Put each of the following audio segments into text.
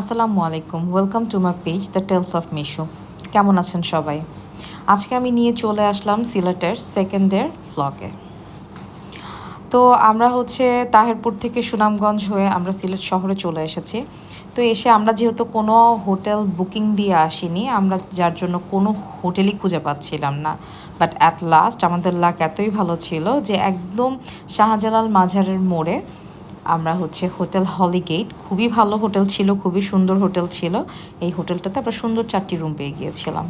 আসসালামু আলাইকুম welcome to my page the tales of Misho কেমন আছেন সবাই? আজকে আমি নিয়ে চলে আসলাম সিলেটের সেকেন্ড সেকেন্ডের ব্লগে তো আমরা হচ্ছে তাহেরপুর থেকে সুনামগঞ্জ হয়ে আমরা সিলেট শহরে চলে এসেছি। তো এসে আমরা যেহেতু কোনো হোটেল বুকিং দিয়ে আসিনি, আমরা যার জন্য কোনো হোটেলই খুঁজে পাচ্ছিলাম না। বাট অ্যাট লাস্ট আমাদের লাক এতই ভালো ছিল যে একদম শাহজালাল মাঝারের মোড়ে আমরা হচ্ছে হোটেল হলিগেট খুবই ভালো হোটেল ছিল, খুবই সুন্দর হোটেল ছিল। এই হোটেলটাতে আমরা সুন্দর চারটি রুম পেয়ে গিয়েছিলাম।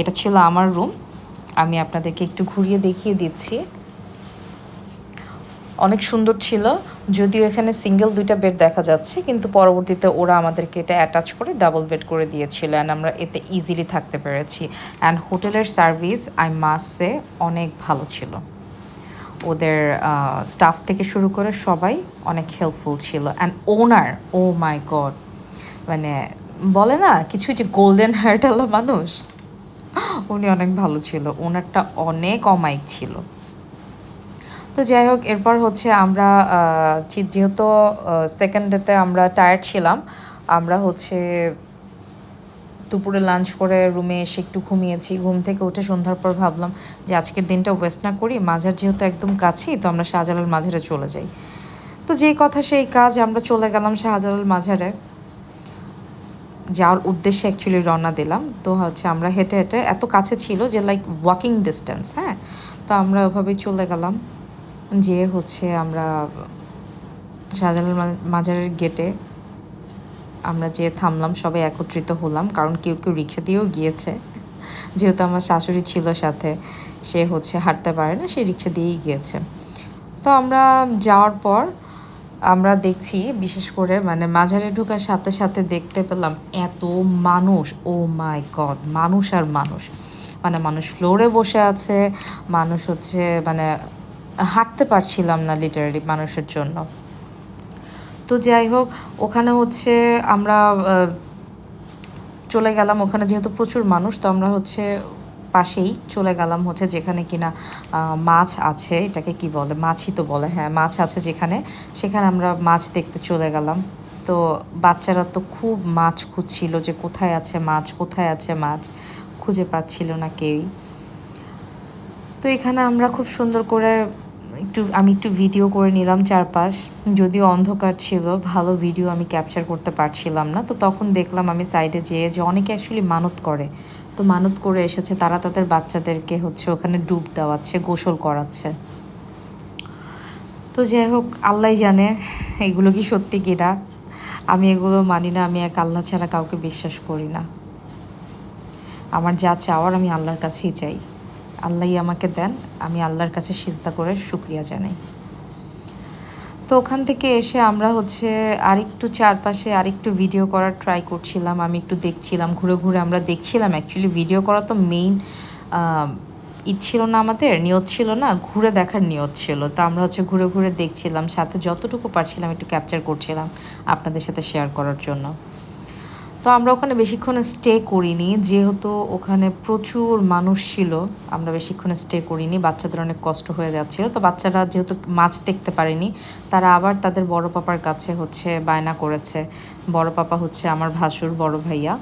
এটা ছিল আমার রুম আমি আপনাদেরকে একটু ঘুরিয়ে দেখিয়ে দিচ্ছি। অনেক সুন্দর ছিল। যদিও এখানে সিঙ্গেল দুইটা বেড দেখা যাচ্ছে, কিন্তু পরবর্তীতে ওরা আমাদেরকে এটা অ্যাটাচ করে ডাবল বেড করে দিয়েছিল অ্যান্ড আমরা এতে ইজিলি থাকতে পেরেছি। অ্যান্ড হোটেলের সার্ভিস আই মাসে অনেক ভালো ছিল। ওদের স্টাফ থেকে শুরু করে সবাই অনেক হেল্পফুল ছিল। And owner O my god মানে বলে না, কিছু যে গোল্ডেন হার্টালা মানুষ, উনি অনেক ভালো ছিল। ওনারটা অনেক অমায়িক ছিল। তো যাই হোক, এরপর হচ্ছে আমরা যেহেতু সেকেন্ড ডেতে আমরা টায়ার্ড ছিলাম, আমরা হচ্ছে দুপুরে লাঞ্চ করে রুমে এসে একটু ঘুমিয়েছি। ঘুম থেকে উঠে সন্ধ্যার পর ভাবলাম যে আজকের দিনটা ওয়েস্ট না করি, মাঝার যেহেতু একদম কাছেই, তো আমরা শাহজালাল মাঝারে চলে যাই। তো যেই কথা সেই কাজ, আমরা চলে গেলাম শাহজালাল মাঝারে। যাওয়ার উদ্দেশ্যে অ্যাকচুয়ালি রওনা দিলাম। তো হচ্ছে আমরা হেঁটে হেঁটে, এত কাছে ছিল যে লাইক ওয়াকিং ডিস্টেন্স হ্যাঁ? তো আমরা ওভাবেই চলে গেলাম। যে হচ্ছে আমরা শাহজালাল মাজারের গেটে আমরা যে থামলাম, সবাই একত্রিত হলাম, কারণ কেউ কেউ রিক্সা দিয়েও গিয়েছে। যেহেতু আমার শাশুড়ি ছিল সাথে, সে হচ্ছে হাঁটতে পারে না, সে রিক্সা দিয়েই গিয়েছে। তো আমরা যাওয়ার পর আমরা দেখছি, বিশেষ করে মানে মাঝারে ঢোকার সাথে সাথে দেখতে পেলাম, এত মানুষ ও মাই গড মানুষ আর মানুষ। মানে মানুষ ফ্লোরে বসে আছে, মানুষ হচ্ছে মানে হাঁটতে পারছিলাম না লিটারালি মানুষের জন্য। তো যাই হোক, ওখানে হচ্ছে আমরা চলে গেলাম। ওখানে যেহেতু প্রচুর মানুষ, তো আমরা হচ্ছে পাশেই চলে গেলাম হচ্ছে যেখানে কিনা মাছ আছে। এটাকে কি বলে? মাছই তো বলে হ্যাঁ মাছ আছে যেখানে। সেখানে আমরা মাছ দেখতে চলে গেলাম। তো বাচ্চারা তো খুব মাছ খুঁজছিল যে কোথায় আছে মাছ, কোথায় আছে মাছ? খুঁজে পাচ্ছিল না কেউই। তো এখানে আমরা খুব সুন্দর করে একটু, আমি একটু ভিডিও করে নিলাম চারপাশ। যদিও অন্ধকার ছিল, ভালো ভিডিও আমি ক্যাপচার করতে পারছিলাম না। তো তখন দেখলাম আমি সাইডে যেয়ে যে অনেকে অ্যাকচুয়ালি মানত করে। তো মানত করে এসেছে, তারা তাদের বাচ্চাদেরকে হচ্ছে ওখানে ডুব দেওয়াচ্ছে, গোসল করাচ্ছে। তো যাই হোক, আল্লাহ জানে এগুলো কি সত্যি কিনা আমি এগুলো মানি না, আমি এক আল্লাহ ছাড়া কাউকে বিশ্বাস করি না। আমার যা চাওয়ার আমি আল্লাহর কাছেই চাই। আল্লাহই আমাকে দেন, আমি আল্লাহর কাছে সিজদা করে শুক্রিয়া জানাই। তো ওখান থেকে এসে আমরা হচ্ছে আরেকটু চারপাশে আরেকটু ভিডিও করার ট্রাই করছিলাম, আমি একটু দেখছিলাম, ঘুরে ঘুরে আমরা দেখছিলাম। অ্যাকচুয়ালি ভিডিও করা তো মেইন ইট ছিল না আমাদের, নিয়ত ছিল না, ঘুরে দেখার নিয়ত ছিল। তো আমরা হচ্ছে ঘুরে ঘুরে দেখছিলাম, সাথে যতটুকু পারছিলাম একটু ক্যাপচার করছিলাম আপনাদের সাথে শেয়ার করার জন্য। তো আমরা ওখানে বেশিক্ষণ স্টে করিনি। যেহেতু ওখানে প্রচুর মানুষ ছিল, আমরা বেশিক্ষণ স্টে করিনি। বাচ্চাদের অনেক কষ্ট হয়ে যাচ্ছিল। তো বাচ্চারা যেহেতু মাছ দেখতে পারেনি, তারা আবার তাদের বড় পাপার কাছে হচ্ছে বায়না করেছে। বড় পাপা হচ্ছে আমার ভাসুর, বড় ভাইয়া,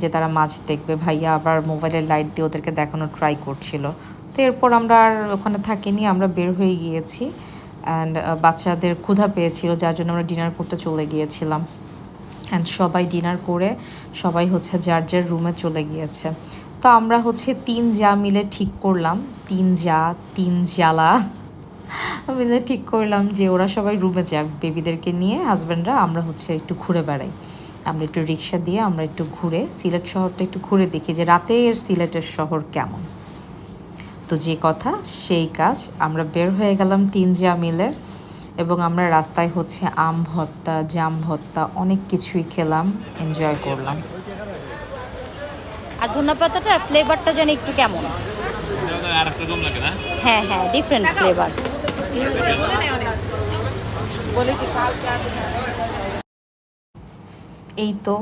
যে তারা মাছ দেখবে। ভাইয়া আবার মোবাইলের লাইট দিয়ে ওদেরকে দেখানোর ট্রাই করছিল। তো এরপর আমরা আর ওখানে থাকিনি, আমরা বের হয়ে গিয়েছি। অ্যান্ড বাচ্চাদের ক্ষুধা পেয়েছিল, যার জন্য আমরা ডিনার করতে চলে গিয়েছিলাম। অ্যান্ড সবাই ডিনার করে সবাই হচ্ছে যার যার রুমে চলে গিয়েছে। তো আমরা হচ্ছে তিন যা মিলে ঠিক করলাম, তিন যা, তিন জ্বালা মিলে ঠিক করলাম যে ওরা সবাই রুমে যাক বেবিদেরকে নিয়ে হাজব্যান্ডরা আমরা হচ্ছে একটু ঘুরে বেড়াই। আমরা একটু রিক্সা দিয়ে আমরা একটু ঘুরে সিলেট শহরটা একটু ঘুরে দেখি যে রাতের সিলেটের শহর কেমন। তো যে কথা, সেই কাজ, আমরা বের হয়ে গেলাম তিন যা মিলে। এবং আমরা রাস্তায় হচ্ছে আম ভর্তা জাম ভর্তা অনেক কিছুই খেলাম এনজয় করলাম। আর ধন্যা পাতাটার ফ্লেভারটা যেন একটু কেমন? হ্যাঁ হ্যাঁ ডিফারেন্ট ফ্লেভার এই তো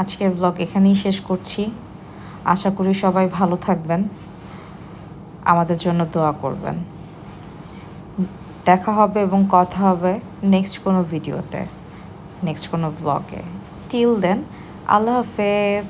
আজকের ব্লগ এখানেই শেষ করছি। আশা করি সবাই ভালো থাকবেন। আমাদের জন্য দোয়া করবেন। দেখা হবে এবং কথা হবে নেক্সট কোনো ভিডিওতে নেক্সট কোনো ব্লগে টিল দেন আল্লাহ হাফেজ।